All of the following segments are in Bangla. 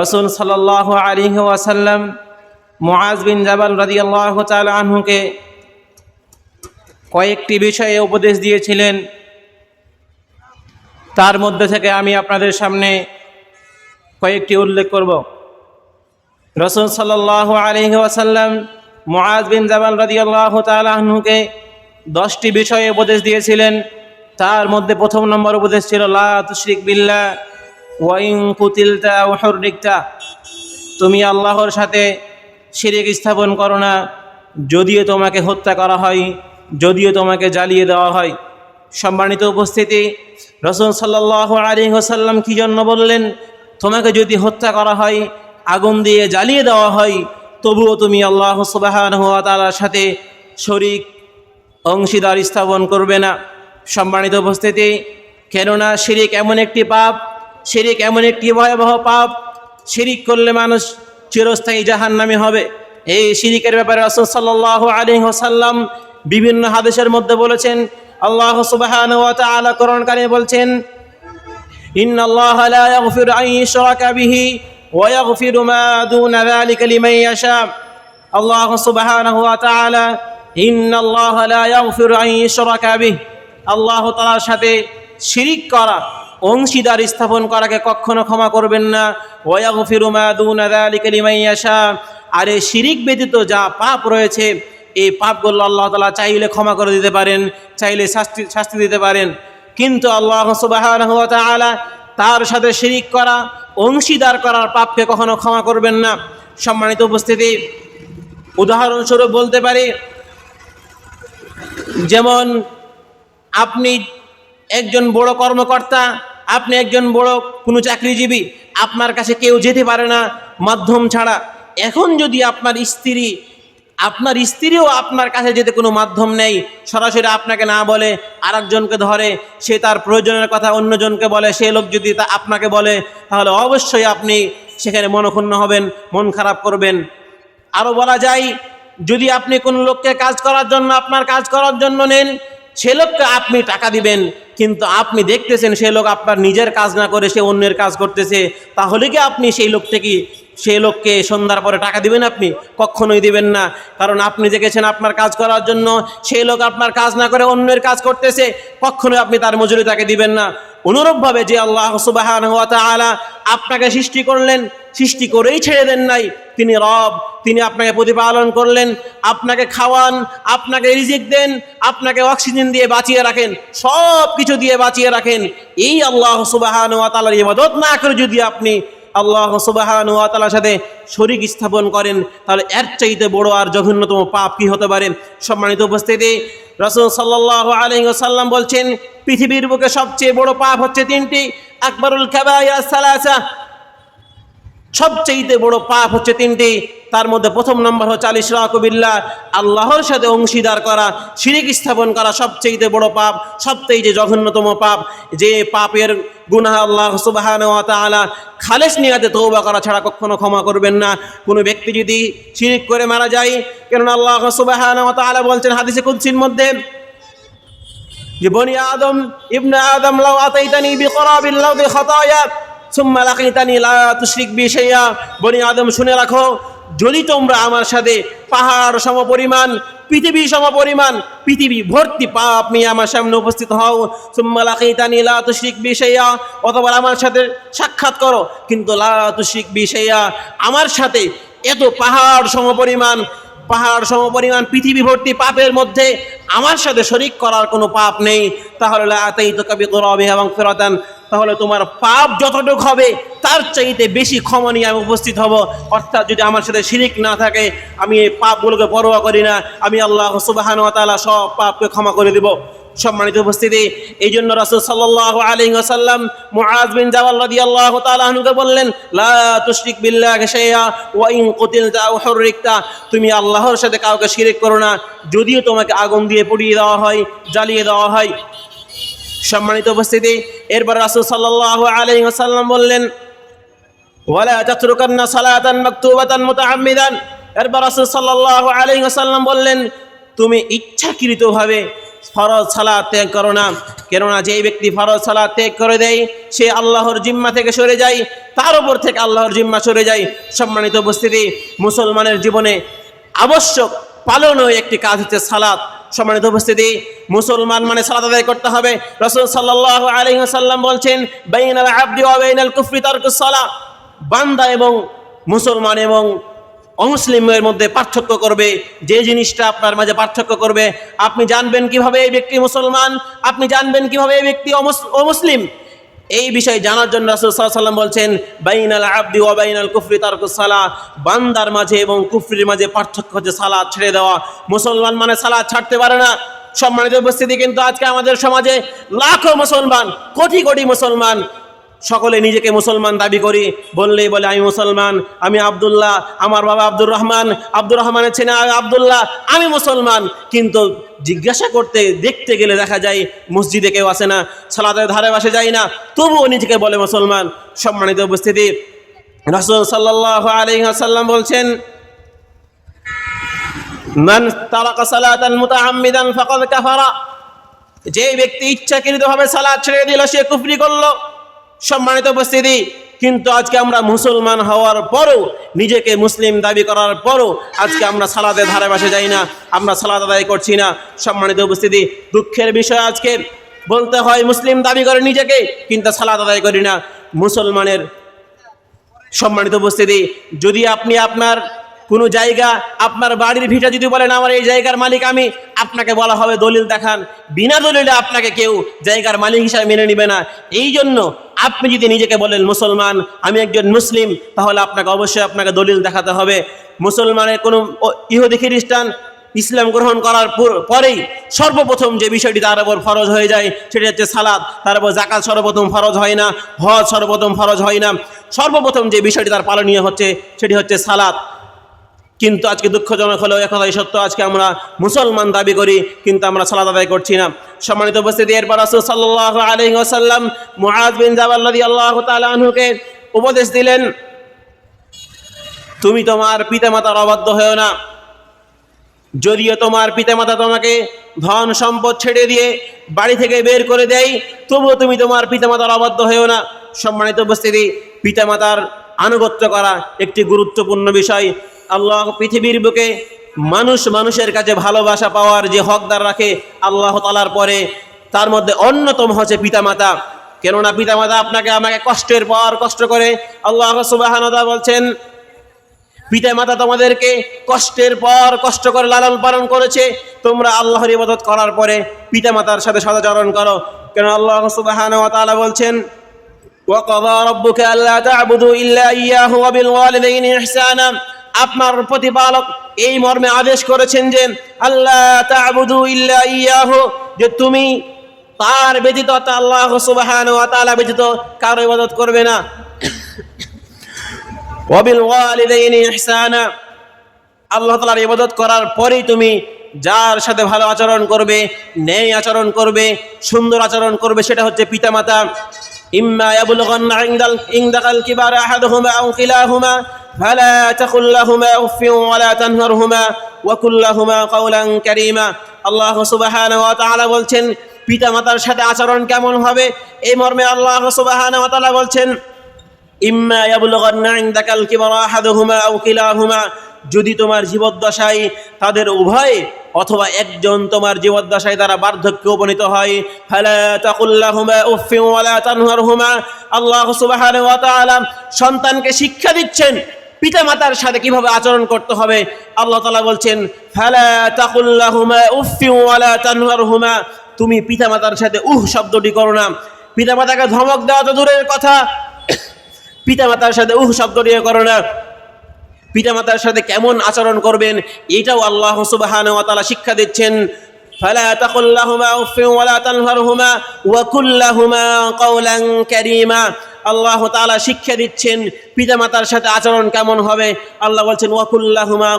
রসুল সাল্লাহ আলী ওয়াসাল্লাম মুআজ বিন জাবাল রাদি আল্লাহ আনহুকে কয়েকটি বিষয়ে উপদেশ দিয়েছিলেন। তার মধ্যে থেকে আমি আপনাদের সামনে কয়েকটি উল্লেখ করব। রসুল সাল্লাহ আলী ওয়াসাল্লাম মুআজ বিন জাবাল রাদি আল্লাহ আনহুকে দশটি বিষয়ে উপদেশ দিয়েছিলেন। তার মধ্যে প্রথম নম্বর উপদেশ ছিল, লা তুশরিক বিল্লাহ ওয়াইং কুতিলতা ওহরিকতা তুমি আল্লাহর সাথে শিরিক স্থাপন করো না, যদিও তোমাকে হত্যা করা হয়, যদিও তোমাকে জ্বালিয়ে দেওয়া হয়। সম্মানিত উপস্থিতি, রসুল সাল্লাহ আলী হোসাল্লাম কী জন্য বললেন, তোমাকে যদি হত্যা করা হয়, আগুন দিয়ে জ্বালিয়ে দেওয়া হয়, তবুও তুমি আল্লাহ সুবাহান হওয়া তালার সাথে শরিক অংশীদার স্থাপন করবে না। সম্মানিত উপস্থিতি, কেননা শিরিক এমন একটি পাপ শিরিক এমন একটি ভয়াবহ পাপ। শিরিক করলে মানুষ চিরস্থায়ী জাহান্নামী হবে। এই শিরিকের ব্যাপারে রসুল সাল্লাহ আলী হোসাল্লাম বিভিন্ন হাদেশের মধ্যে বলেছেন, আল্লাহ সুবাহান ওয়া তাআলা কোরআন কানে বলছেন ইন আল্লাহ লা ইয়াগফিরু আন ইশরাকা বিহি ওয়া ইয়াগফিরু মা দুনা যালিকা লিমান ইয়াশা। আল্লাহ সুবহানাহু ওয়া তাআলা ইন আল্লাহ লা ইয়াগফিরু আন ইশরাকা বিহি। আল্লাহ তাআলার সাথে শিরিক করা অংশীদার স্থাপন করাকে কখনো ক্ষমা করবেন না। আর এই শিরিক ব্যতীত যা পাপ রয়েছে, এই পাপগুলো আল্লাহ তাআলা চাইলে ক্ষমা করে দিতে পারেন, চাইলে শাস্তি শাস্তি দিতে পারেন। কিন্তু আল্লাহ ওয়া তার সাথে শিরিক করা, অংশীদার করার পাপকে কখনো ক্ষমা করবেন না। সম্মানিত উপস্থিতি, উদাহরণস্বরূপ বলতে পারি, যেমন আপনি একজন বড় কর্মকর্তা আপনি একজন বড় কোনো চাকরিজীবী, আপনার কাছে কেউ যেতে পারে না মাধ্যম ছাড়া। এখন যদি আপনার স্ত্রী, আপনার স্ত্রীও আপনার কাছে যেতে কোনো মাধ্যম নেই, সরাসরি আপনাকে না বলে, আরেকজনকে ধরে, সে তার প্রয়োজনের কথা অন্যজনকে বলে, সে লোক যদি তা আপনাকে বলে, তাহলে অবশ্যই আপনি সেখানে মনক্ষুণ্ণ হবেন, মন খারাপ করবেন। আরও বলা যায়, যদি আপনি কোনো লোককে কাজ করার জন্য, আপনার কাজ করার জন্য নেন, সে লোককে আপনি টাকা দিবেন। কিন্তু আপনি দেখতেছেন সেই লোক আপনার নিজের কাজ না করে সে অন্যের কাজ করতেছে, তাহলে কি আপনি সেই লোকটাকে সেই লোককে সন্ধ্যার পরে টাকা দিবেন আপনি? কখনোই দিবেন না। কারণ আপনি দেখেছেন আপনার কাজ করার জন্য সেই লোক আপনার কাজ না করে অন্যের কাজ করতেছে, কখনোই আপনি তার মজুরি তাকে দিবেন না। অনুরূপভাবে যে আল্লাহ সুবাহান তাআলা আপনাকে সৃষ্টি করলেন, সৃষ্টি করেই ছেড়ে দেন নাই। তিনি রব, তিনি আপনাকে প্রতিপালন করলেন, আপনাকে খাওয়ান, আপনাকে রিজিক দেন, আপনাকে অক্সিজেন দিয়ে বাঁচিয়ে রাখেন সব কিছু দিয়ে বাঁচিয়ে রাখেন। এই আল্লাহ সুবাহান ওয়া তাআলার ইবাদত না করে যদি আপনি আল্লাহ সুবাহান তালার সাথে শরিক স্থাপন করেন, তাহলে এর চাইতে বড় আর জঘন্যতম পাপ কি হতে পারে? সম্মানিত উপস্থিতি, রসুল সাল্লাহ আলহিসাল্লাম বলছেন, পৃথিবীর বুকে সবচেয়ে বড় পাপ হচ্ছে তিনটি, আকবরুল খাবাইয়া সালাসা সবচেয়ে বড় পাপ হচ্ছে তিনটি। তার মধ্যে প্রথম নম্বর হচ্ছে আলিস রাকবিল্লা আল্লাহর সাথে অংশীদার করা, শিরিক স্থাপন করা সবচেয়ে বড় পাপ সবচেয়ে যে জঘন্যতম পাপ। যে পাপের গুনাহ আল্লাহ সুবাহান তাআলা খালেস নিয়াতে তৌবা করা ছাড়া কখনো ক্ষমা করবেন না। কোনো ব্যক্তি যদি শিরিক করে মারা যায়, কেননা আল্লাহ সুবাহান তাআলা বলছেন হাদিসে কুদ্সির মধ্যে, যে বনি আদম, ইবনে আদম, লাউ আতাইতানি বিকরাবিল লাউদি খাতায়া সুম্মা লাকিতানি লা তুশরিক বি শাইয়া। বনি আদম, শুনে রাখো, যদি তোমরা আমার সাথে পাহাড় সম পরিমাণ পৃথিবী সম পরিমাণ পৃথিবী ভর্তি পাপ নিয়ে আমার সামনে উপস্থিত হও, সুম্মা লাকিতানি লা তুশরিক বি শাইয়া। অথবা আমার সাথে সাক্ষাৎ করো, কিন্তু লা তুশরিক বি আমার সাথে এত পাহাড় সম পরিমাণ পাহাড় সমপরিমাণ, পৃথিবী ভর্তি পাপের মধ্যে আমার সাথে শরিক করার কোনো পাপ নেই, তাহলে আতাই তো কবি এবং ফেরতান তাহলে তোমার পাপ যতটুকু হবে, তার চাইতে বেশি ক্ষমা নিয়ে আমি উপস্থিত হব। অর্থাৎ যদি আমার সাথে শিরিক না থাকে, আমি এই পাপগুলোকে পরোয়া করি না, আমি আল্লাহ সুবাহান তালা সব পাপকে ক্ষমা করে দেব। সম্মানিত উপস্থিতি এই জন্য রাসূল সাল্লাল্লাহু আলাইহি ওয়াসাল্লাম মুআজ বিন জাবাল রাদিয়াল্লাহু তাআলা আনহুকে বললেন, লা তুশরিক বিল্লাহি শাইআ ওয়া ইন কুতিলতা তুমি আল্লাহর সাথে কাউকে শিরিক করো না। যদিও তোমাকে আগুন দিয়ে পুড়িয়ে দেওয়া হয়, জ্বালিয়ে দেওয়া হয় সম্মানিত উপস্থিতি। এরপর রাসূল সাল্লাল্লাহু আলাইহি ওয়াসাল্লাম বললেন, ওয়ালা তাতরুকান্না সালাতান মাকতুবাতান মুতাআম্মিদান। এরপর রাসূল সাল্লাল্লাহু আলাইহি ওয়াসাল্লাম বললেন, তুমি ইচ্ছাকৃতভাবে ফরজ সালাত ত্যাগ করো না। কেননা যেই ব্যক্তি ফরজ সালাত ত্যাগ করে দেয়, সে আল্লাহর জিম্মা থেকে সরে যায়, তার উপর থেকে আল্লাহর জিম্মা সরে যায়। সম্মানিত উপস্থিতি, মুসলমানের জীবনে আবশ্যক পালনও একটি কাজ হচ্ছে সালাত। সম্মানিত উপস্থিতি, মুসলমান মানে সালাত আদায় করতে হবে। রসুল সাল্লাল্লাহু আলাইহি ওয়াসাল্লাম বলছেন, বাইনাল আব্দি ওয়া বাইনাল কুফরি তারকুস সালাত। বান্দা এবং মুসলমান এবং অমুসলিমের মধ্যে পার্থক্য করবে, যে জিনিসটা আপনার মাঝে পার্থক্য করবে। আপনি জানবেন কীভাবে এই ব্যক্তি মুসলমান, আপনি জানবেন কীভাবে এই ব্যক্তি অমুস- অমুসলিম। এই বিষয়ে জানার জন্য রাসুল সাল্লাল্লাহু আলাইহি বলছেন, বাইনাল আব্দি ও বাইনাল কুফরি সালা বান্দার মাঝে এবং কুফরির মাঝে পার্থক্য হচ্ছে সালাদ ছেড়ে দেওয়া। মুসলমান মানে সালাদ ছাড়তে পারে না। সম্মানিত উপস্থিতি কিন্তু আজকে আমাদের সমাজে লাখো মুসলমান, কোটি কোটি মুসলমান সকলে নিজেকে মুসলমান দাবি করি। বললেই বলে, আমি মুসলমান, আমি আব্দুল্লাহ, আমার বাবা আব্দুর রহমান, আব্দুর রহমানের ছেলে আব্দুল্লাহ, আমি মুসলমান। কিন্তু জিজ্ঞাসা করতে, দেখতে গেলে দেখা যায় মসজিদে কেউ আসে না, সালাতের ধারে বাসে যায় না, তবুও নিজেকে বলে মুসলমান। সম্মানিত উপস্থিতি, রাসূল সাল্লাল্লাহু আলাইহি ওয়াসাল্লাম বলছেন, মান তারাকা সালাতান মুতাআম্মিদান ফাকাদ কাফারা। যে ব্যক্তি ইচ্ছাকৃতভাবে সালাত ছেড়ে দিল, সে কুফরি করল। সম্মানিত উপস্থিতি, কিন্তু আজকে আমরা মুসলমান হওয়ার পরও, নিজেকে মুসলিম দাবি করার পরও আজকে আমরা সালাদের ধারে বাসে যাই না, আমরা সালাদ আদায় করছি না। সম্মানিত উপস্থিতি, দুঃখের বিষয় আজকে, বলতে হয় মুসলিম দাবি করে নিজেকে, কিন্তু সালাদ আদায় করি না। মুসলমানের সম্মানিত উপস্থিতি, যদি আপনি আপনার কোনো জায়গা আপনার বাড়ির ভিটা যদি বলেন, আমার এই জায়গার মালিক আমি, আপনাকে বলা হবে দলিল দেখান। বিনা দলিলে আপনাকে কেউ জায়গার মালিক হিসাবে মেনে নিবে না। এই জন্য আপনি যদি নিজেকে বলেন, মুসলমান, আমি একজন মুসলিম, তাহলে আপনাকে অবশ্যই আপনাকে দলিল দেখাতে হবে। মুসলমানের কোনো ইহুদি খ্রিস্টান ইসলাম গ্রহণ করার পর- পরেই সর্বপ্রথম যে বিষয়টি তার উপর ফরজ হয়ে যায়, সেটি হচ্ছে সালাদ। তার উপর জাকাত সর্বপ্রথম ফরজ হয় না, হজ সর্বপ্রথম ফরজ হয় না। সর্বপ্রথম যে বিষয়টি তার পালনীয় হচ্ছে, সেটি হচ্ছে সালাদ। কিন্তু আজকে দুঃখজনক হলেও একথাই সত্য, আজকে আমরা মুসলমান দাবি করি, কিন্তু আমরা সালাদ আদায় করছি না। সম্মানিত উপস্থিতি, এরপর রাসূল সাল্লাল্লাহু আলাইহি ওয়াসাল্লাম মুআজ বিন জাবাল রাদিয়াল্লাহু তাআলা আনহুকে উপদেশ দিলেন, তুমি তোমার পিতামাতার অবাধ্য হয়েও না। যদিও তোমার পিতামাতা তোমাকে ধন সম্পদ ছেড়ে দিয়ে বাড়ি থেকে বের করে দেয়, তবুও তুমি তোমার পিতামাতার অবাধ্য হয়েও না। সম্মানিত উপস্থিতি, পিতামাতার আনুগত্য করা একটি গুরুত্বপূর্ণ বিষয়। আল্লাহ পৃথিবীর বুকে মানুষ মানুষের কাছে ভালোবাসা পাওয়ার যে হকদার রাখে আল্লাহ তালার পরে তার মধ্যে অন্যতম হচ্ছে পিতামাতা কেননা পিতামাতা আপনাকে আমাকে কষ্টের পর কষ্ট করে আল্লাহ সুবাহ বলছেন পিতা মাতা তোমাদেরকে কষ্টের পর কষ্ট করে লালন পালন করেছে তোমরা আল্লাহর ইবাদত করার পরে পিতা মাতার সাথে সদাচরণ করো কেন আল্লাহ সুবহানাহু ওয়া তাআলা বলছেন وقضى ربك ألا تعبدوا إلا إياه وبالوالدين إحسانا আপনার প্রতিপালক এই মর্মে আদেশ করেছেন যে আল্লাহ তা'বুদু ইল্লা ইয়াহু যে তুমি তার ব্যতীত আল্লাহ সুবহানাহু ওয়া তাআলা ব্যতীত কারও ইবাদত করবে না। ওয়াবিল ওয়ালিদাইনি ইহসানা। আল্লাহ তাআলার ইবাদত করার পরেই তুমি যার সাথে ভালো আচরণ করবে, ন্যায় আচরণ করবে, সুন্দর আচরণ করবে, সেটা হচ্ছে পিতামাতা। ইম্মা ইয়াবলুগান্না ইনদাল, ইনদাকাল কিবারা আহাদুহুমা আও কিলাহুমা। তাকুল লাহুমা উফিন ওয়ালা তানহারহুমা ওয়া কুল লাহুমা কাওলান কারীমা আল্লাহ ওয়া তাআলা বলছেন পিতামাতার সাথে আচরণ কেমন হবে? এই মর্মে আল্লাহ সুবহানাহু ওয়া তাআলা বলছেন, ইম্মা ইয়াবলুগান্না ইনদাকাল কিবারা আহাদুহুমা আও কিলাহুমা। যদি তোমার জীবদ্দশায় তাদের উভয় অথবা একজন তোমার জীবদ্দশায় তারা বার্ধক্যে উপনীত হয় আল্লাহ তাআলা সন্তানকে শিক্ষা দিচ্ছেন পিতামাতার সাথে কীভাবে আচরণ করতে হবে? আল্লাহ তালা বলছেন তানহারহুমা। তুমি পিতামাতার সাথে উহ শব্দটি করো না। পিতা মাতাকে ধমক দেওয়া তো দূরের কথা। পিতা মাতার সাথে উহ শব্দ দিয়ে করো না। পিতামাতার সাথে কেমন আচরণ করবেন? এটাও আল্লাহ ওয়া শিক্ষা দিচ্ছেন। তাকুল লাহুমা উফিন ওয়ালা তানহারহুমা ওয়া কুল লাহুমা কাওলান কারীমা আল্লাহ তাআলা শিক্ষা দিচ্ছেন পিতামাতার সাথে আচরণ কেমন হবে? আল্লাহ বলছেন ওয়া কুল লাহুমা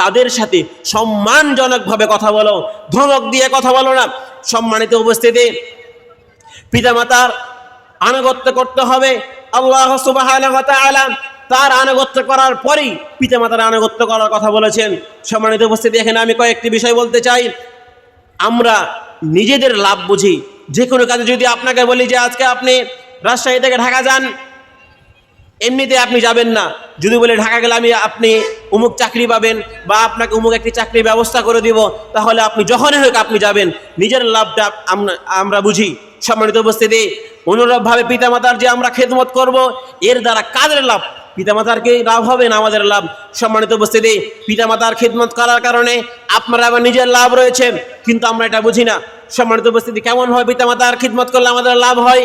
তাদের সাথে সম্মানজনকভাবে কথা বলো, ধমক দিয়ে কথা বলো না। সম্মানিত উপস্থিতি, পিতামাতার আনুগত্য করতে হবে। আল্লাহ তাআলা তার আনুগত্য করার পরেই পিতামাতার আনুগত্য করার কথা বলেছেন। সম্মানিত উপস্থিতি, এখানে আমি কয়েকটি বিষয় বলতে চাই। আমরা নিজেদের লাভ বুঝি। যে কোনো কাজে যদি আপনাকে বলি যে, আজকে আপনি রাজশাহী থেকে ঢাকা যান, এমনিতে আপনি যাবেন না। যদি বলে ঢাকা গেলে আমি আপনি উমুক চাকরি পাবেন বা আপনাকে উমুক একটি চাকরির ব্যবস্থা করে দিব, তাহলে আপনি যখনই হোক আপনি যাবেন। নিজের লাভটা আমরা- বুঝি। সম্মানিত উপস্থিতি, অনুরূপভাবে পিতামাতার যে আমরা খেদমত করব, এর দ্বারা কাদের লাভ? পিতামাতার কি লাভ হবে না, আমাদের লাভ। সম্মানিত উপস্থিতি, পিতামাতার খিদমত করার কারণে আপনারা আবার নিজের লাভ রয়েছে কিন্তু আমরা এটা বুঝি না। সম্মানিত উপস্থিতি, কেমন হয় পিতামাতার খিদমত করলে আমাদের লাভ হয়?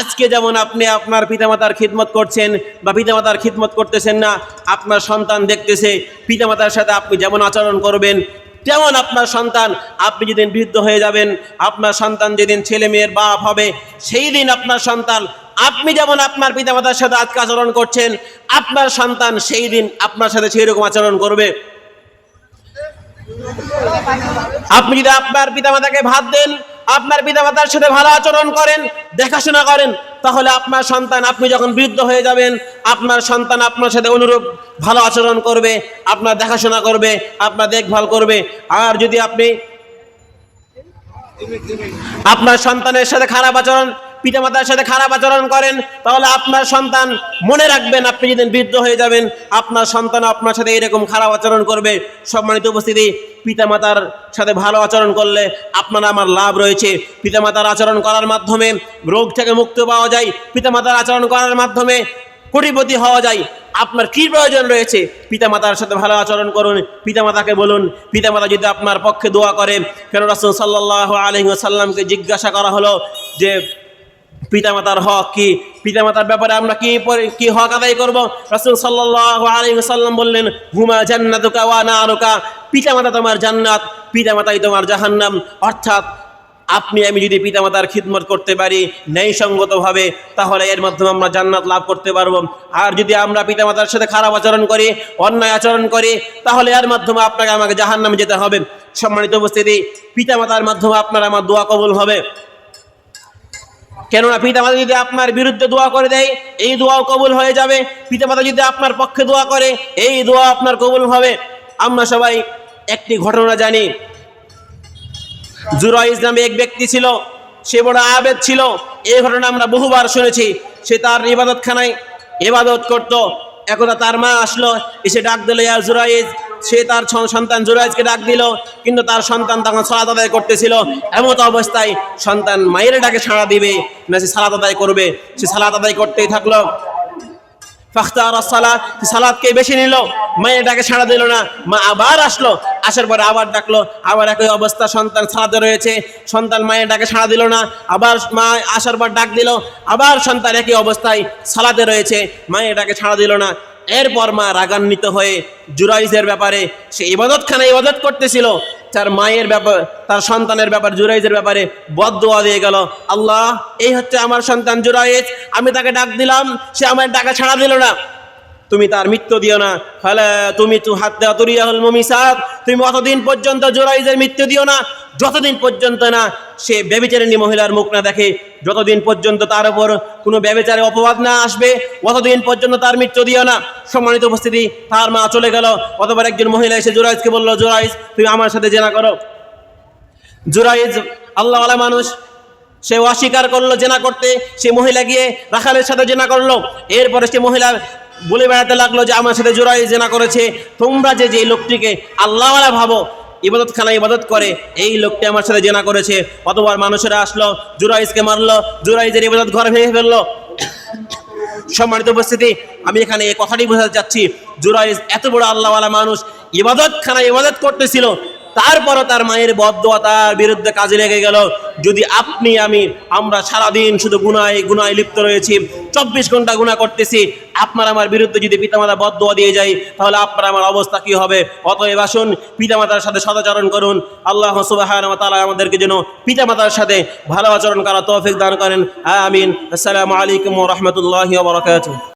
আজকে যেমন আপনি আপনার পিতামাতার খিদমত করছেন বা পিতামাতার খিদমত করতেছেন না, আপনার সন্তান দেখতেছে, পিতামাতার সাথে আপনি যেমন আচরণ করবেন তেমন আপনার সন্তান, আপনি যেদিন বৃদ্ধ হয়ে যাবেন, আপনার সন্তান যেদিন ছেলে মেয়ের বাপ হবে, সেই দিন আপনার সন্তান, আপনি যেমন আপনার পিতামাতার সাথে আজকে আচরণ করছেন, আপনার সন্তান সেই দিন আপনার সাথে সেই রকম আচরণ করবে। আপনি যদি আপনার পিতামাতাকে ভাত দেন, আপনার পিতামাতার সাথে ভালো আচরণ করেন, দেখাশোনা করেন তাহলে আপনার সন্তান, আপনি যখন বৃদ্ধ হয়ে যাবেন, আপনার সন্তান আপনার সাথে অনুরূপ ভালো আচরণ করবে, আপনার দেখাশোনা করবে, আপনার দেখভাল করবে। আর যদি আপনি আপনার সন্তানের সাথে খারাপ আচরণ পিতামাতার সাথে খারাপ আচরণ করেন, তাহলে আপনার সন্তান মনে রাখবেন আপনি যেদিন বৃদ্ধ হয়ে যাবেন, আপনার সন্তান আপনার সাথে এরকম খারাপ আচরণ করবে। সম্মানিত উপস্থিতি, পিতামাতার সাথে ভালো আচরণ করলে আপনার আমার লাভ রয়েছে। পিতামাতার আচরণ করার মাধ্যমে রোগ থেকে মুক্ত পাওয়া যায়, পিতামাতার আচরণ করার মাধ্যমে কোটিপতি হওয়া যায়। আপনার কি প্রয়োজন রয়েছে? পিতামাতার সাথে ভালো আচরণ করুন, পিতামাতাকে বলুন, পিতামাতা যদি আপনার পক্ষে দোয়া করে, কেন রাসুল সাল্লাহ আলহিসাল্লামকে জিজ্ঞাসা করা হলো যে পিতামাতার হক কি? পিতামাতার ব্যাপারে আমরা কি কি হক আদায় করব? রাসুল সাল্লাহ আলহিসাল্লাম বললেন, হুমা জান্নাতুকা ওয়া নারুকা? পিতামাতা তোমার জান্নাত, পিতামাতাই তোমার জাহান্নাম। অর্থাৎ আপনি, আমি যদি পিতামাতার খিদমত করতে পারি, ন্যায়সঙ্গতভাবে, তাহলে এর মাধ্যমে আমরা জান্নাত লাভ করতে পারব। আর যদি আমরা পিতামাতার সাথে খারাপ আচরণ করি, অন্যায় আচরণ করি, তাহলে এর মাধ্যমে আপনাকে আমাকে জাহান্নামে যেতে হবে। সম্মানিত উপস্থিতি, পিতামাতার মাধ্যমে আপনার আমার দোয়া কবুল হবে। কেননা পিতামাতা যদি আপনার বিরুদ্ধে দোয়া করে দেয়, এই দোয়াও কবুল হয়ে যাবে। পিতামাতা যদি আপনার পক্ষে দোয়া করে, এই দোয়া আপনার কবুল হবে। আমরা সবাই একটি ঘটনা জানি। জুরাইজ নামে এক ব্যক্তি ছিল, সে বড় আবেদ ছিল। এই ঘটনা আমরা বহুবার শুনেছি। সে তার ইবাদতখানায় ইবাদত করত। একদা তার মা আসলো, এসে ডাক দিল, ইয়া জুরাইজ সে তার সন্তান জুরাইজকে ডাক দিল, কিন্তু তার সন্তান তখন সালাত আদায় করতেছিল। এমত অবস্থায় সন্তান মায়ের ডাকে সাড়া দিবে না সে সালাত আদায় করবে। সে সালাত আদায় করতেই থাকল। ফাখতার সালাত সালাদকে বেশি নিল, মায়ের ডাকে সাড়া দিল না। মা আবার আসলো, আসার পরে আবার ডাকলো, আবার একই অবস্থা, সন্তান সালাতে রয়েছে, সন্তান মায়ের ডাকে সাড়া দিল না। আবার মা আসার পর ডাক দিল, আবার সন্তান একই অবস্থায় সালাতে রয়েছে, মায়ের ডাকে সাড়া দিল না। এরপর মা রাগান্বিত হয়ে জুরাইজের ব্যাপারে সে ইবাদতখানা ইবাদত করতেছিল। তার মায়ের ব্যাপার, তার সন্তানের ব্যাপার জুরাইজের ব্যাপারে বদদোয়া দিয়ে গেল। আল্লাহ, এই হচ্ছে আমার সন্তান জুরাইজ, আমি তাকে ডাক দিলাম, সে আমার ডাকা ছাড়া দিল না। তুমি তার মৃত্যু দিও না। ফলে তুমি তু হাত তুরিয়াহুল মমিসাদ তুমি অতদিন পর্যন্ত জোরাইজের মৃত্যু দিও না, যতদিন পর্যন্ত না সে ব্যবিচারিণী মহিলার মুখ না দেখে, যতদিন পর্যন্ত তার উপর কোনো ব্যবিচারে অপবাদ না আসবে, অতদিন পর্যন্ত তার মৃত্যু দিও না। সম্মানিত উপস্থিতি, তার মা চলে গেল। অতবার একজন মহিলা এসে জোরাইজকে বলল, জোরাইজ, তুমি আমার সাথে জেনা করো। জুরাইজ আল্লাহওয়ালা মানুষ, সে অস্বীকার করল জেনা করতে। সে মহিলা গিয়ে রাখালের সাথে জেনা করল। এরপরে সে মহিলা বলে বেড়াতে লাগল যে আমার সাথে জোরাই জেনা করেছে। তোমরা যে যে লোকটিকে আল্লাহওয়ালা ভাবো, ইবাদত খানা ইবাদত করে, এই লোকটি আমার সাথে জেনা করেছে। অতবার মানুষেরা আসলো জুরাইজকে মারলো জুরাইজের ইবাদত ঘরে ভেঙে ফেলল। সম্মানিত উপস্থিতি, আমি এখানে এই কথাটি বোঝাতে চাচ্ছি জুরাইজ এত বড় আল্লাহওয়ালা মানুষ, ইবাদত খানা ইবাদত করতেছিল তারপরও তার মায়ের বদোয়া বিরুদ্ধে কাজে লেগে গেল। যদি আপনি আমি, আমরা সারাদিন শুধু গুনায় গুনায় লিপ্ত রয়েছি, চব্বিশ ঘণ্টা গুণা করতেছি, আপনার আমার বিরুদ্ধে যদি পিতামাতা বদোয়া দিয়ে যায়, তাহলে আপনার আমার অবস্থা কি হবে? অতএব আসুন, পিতামাতার সাথে সদাচরণ করুন। আল্লাহ সুবাহ আমাদেরকে যেন পিতামাতার সাথে ভালো আচরণ করা তৌফিক দান করেন। আমিন। আসসালামু আলাইকুম রহমতুল্লাহ বরকাত